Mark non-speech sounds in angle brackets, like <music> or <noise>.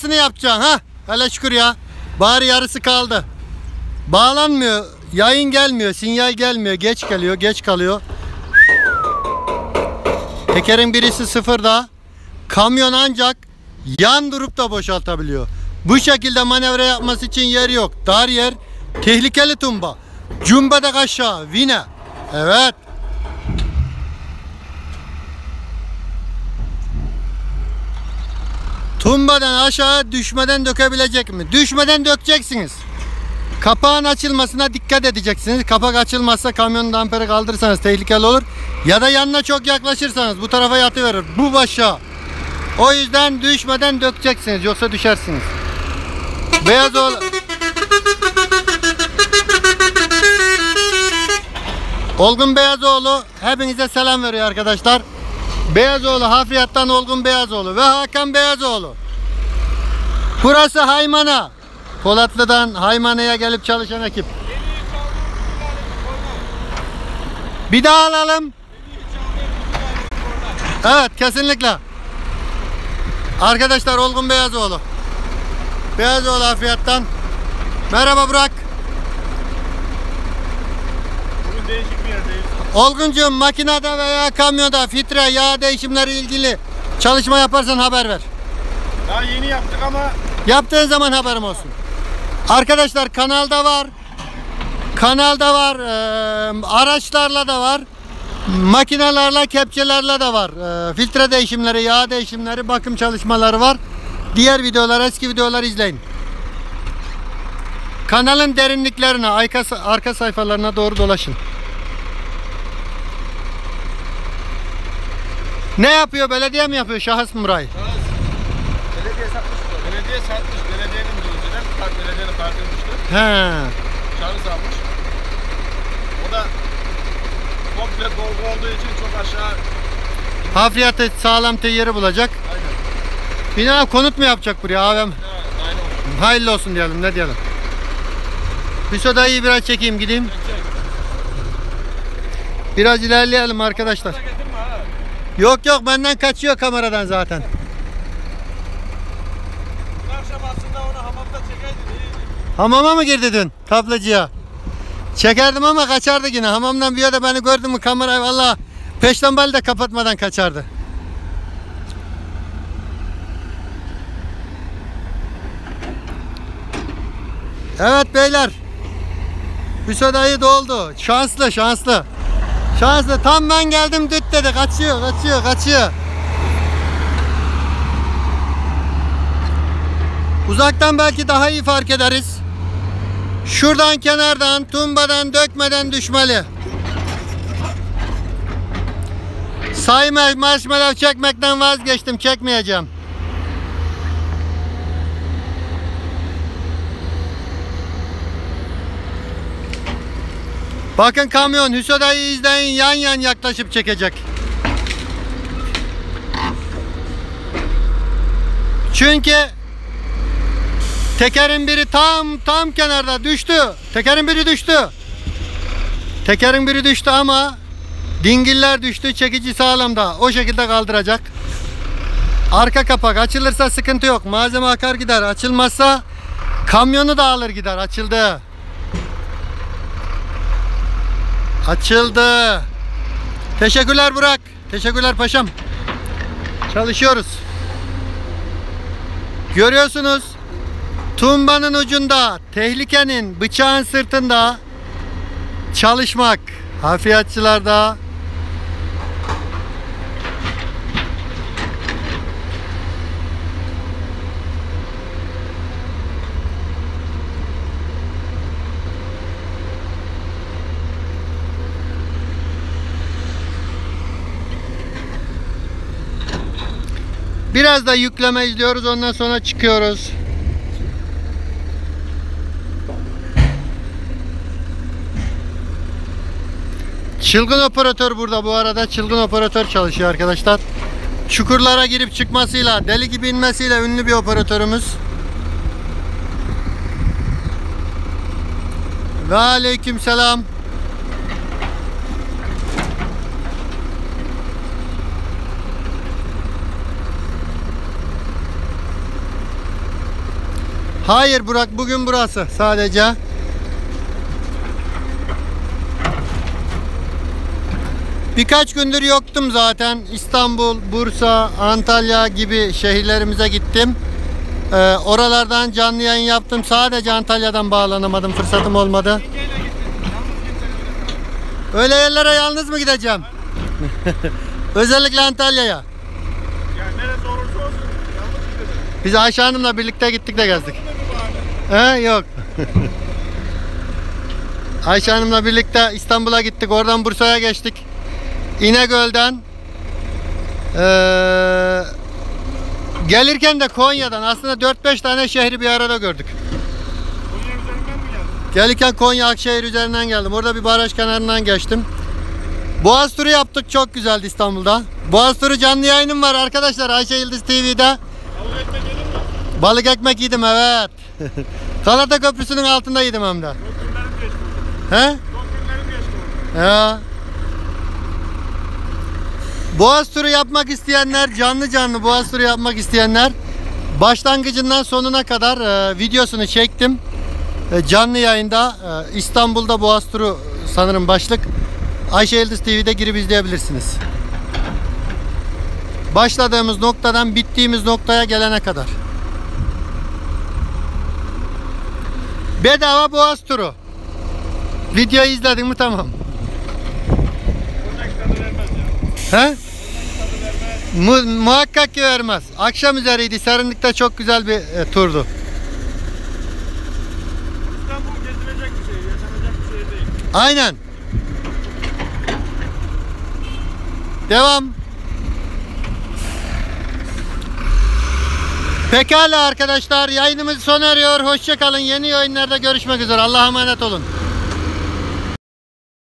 yarısını yapacaksın ha. Hele şükür ya. Bari yarısı kaldı. Bağlanmıyor. Yayın gelmiyor. Sinyal gelmiyor. Geç geliyor. Geç kalıyor. Tekerin birisi sıfırda. Kamyon ancak yan durup da boşaltabiliyor. Bu şekilde manevra yapması için yer yok. Dar yer. Tehlikeli tumba. Cumbada aşağı. Vine. Evet. Tumbadan aşağı düşmeden dökebilecek mi? Düşmeden dökeceksiniz. Kapağın açılmasına dikkat edeceksiniz. Kapak açılmazsa kamyonun damperi kaldırırsanız tehlikeli olur. Ya da yanına çok yaklaşırsanız bu tarafa yatıverir. Bu başa. O yüzden düşmeden dökeceksiniz. Yoksa düşersiniz. Beyaz oğlu. Olgun Beyazoğlu hepinize selam veriyor arkadaşlar. Beyazoğlu Hafriyat'tan Olgun Beyazoğlu ve Hakan Beyazoğlu. Burası Haymana. Polatlı'dan Haymana'ya gelip çalışan ekip. Bir daha alalım. Evet kesinlikle. Arkadaşlar Olgun Beyazoğlu. Beyazoğlu Hafriyat'tan. Merhaba Burak. Bugün değişik. Olguncuğum makinede veya kamyonda filtre yağ değişimleri ilgili çalışma yaparsan haber ver. Daha yeni yaptık ama Yaptığın zaman haberim olsun. Arkadaşlar kanalda var. Kanalda var. eee, araçlarla da var. Makinelerle, kepçelerle de var. Eee, filtre değişimleri, yağ değişimleri, bakım çalışmaları var. Diğer videolar, eski videolar izleyin. Kanalın derinliklerine, arka sayfalarına doğru dolaşın. Ne yapıyor? Belediye mi yapıyor? Şahıs mı burayı? belediye satmış. Belediye satmış. Belediyenin de önceden park, belediyenin parkını düştü. He. Şahıs almış. O da komple dolgu olduğu için çok aşağı Hafriyatı sağlam yeri bulacak. aynen. Bina konut mu yapacak buraya abim? Evet, aynen. Hayırlı olsun diyelim ne diyelim. Bir soda iyi biraz çekeyim gideyim. Biraz ilerleyelim arkadaşlar. Yok yok benden kaçıyor kameradan zaten. Bu akşam aslında onu hamamda çekeydin iyiydi. Hamama mı girdi dün tablacıya? Çekerdim ama kaçardı yine. Hamamdan bir yerde beni gördü mü kamerayı valla peştembali de kapatmadan kaçardı. Evet beyler. Hüso dayı doldu. Şanslı şanslı. Şanslı. Tam ben geldim düt dedi. Kaçıyor kaçıyor kaçıyor. Uzaktan belki daha iyi fark ederiz. Şuradan kenardan, tumbadan, dökmeden düşmeli. Sayma marshmallow çekmekten vazgeçtim. Çekmeyeceğim. Bakın kamyon Hüsoda'yı izleyin yan yan yaklaşıp çekecek. Çünkü Tekerin biri tam tam kenarda düştü. Tekerin biri düştü. Tekerin biri düştü ama dingiller düştü. Çekici sağlamda. O şekilde kaldıracak. Arka kapak açılırsa sıkıntı yok. Malzeme akar gider. Açılmazsa kamyonu da alır gider. Açıldı. Açıldı. Teşekkürler Burak. Teşekkürler paşam. Çalışıyoruz. Görüyorsunuz. Tumbanın ucunda, tehlikenin bıçağın sırtında çalışmak. Hafiyatçılarda Biraz da yükleme izliyoruz ondan sonra çıkıyoruz. Çılgın operatör burada bu arada çılgın operatör çalışıyor arkadaşlar. Çukurlara girip çıkmasıyla, deli gibi inmesiyle ünlü bir operatörümüz. Ve aleyküm selam. Hayır Burak bugün burası sadece. Birkaç gündür yoktum zaten. İstanbul, Bursa, Antalya gibi şehirlerimize gittim. Ee, oralardan canlı yayın yaptım. Sadece Antalya'dan bağlanamadım. Fırsatım olmadı. Öyle yerlere yalnız mı gideceğim? <laughs> Özellikle Antalya'ya. Biz Ayşe Hanım'la birlikte gittik de gezdik. He yok. <laughs> Ayşe Hanım'la birlikte İstanbul'a gittik. Oradan Bursa'ya geçtik. İnegöl'den eee, gelirken de Konya'dan aslında 4-5 tane şehri bir arada gördük. Bunun üzerinden mi geldin? Gelirken Konya Akşehir üzerinden geldim. Orada bir baraj kenarından geçtim. Boğaz turu yaptık. Çok güzeldi İstanbul'da. Boğaz turu canlı yayınım var arkadaşlar Ayşe Yıldız TV'de. Balık ekmek yedin mi? Balık ekmek yedim evet. <laughs> Galata Köprüsü'nün altında yedim hem de. Çok günlerim geçti He? Çok günlerim geçti. Ya. Boğaz turu yapmak isteyenler, canlı canlı boğaz turu yapmak isteyenler başlangıcından sonuna kadar e, videosunu çektim. E, canlı yayında e, İstanbul'da boğaz turu sanırım başlık. Ayşe Yıldız TV'de girip izleyebilirsiniz. Başladığımız noktadan bittiğimiz noktaya gelene kadar. Bedava boğaz turu. Videoyu izledin mi tamam. He? Mu- muhakkak ki vermez. Akşam üzeriydi. Serinlikte çok güzel bir e, turdu. İstanbul gezilecek bir şey, yaşanacak bir şey değil. Aynen. Devam. Pekala arkadaşlar yayınımız sona eriyor. Hoşçakalın. Yeni yayınlarda görüşmek üzere. Allah'a emanet olun.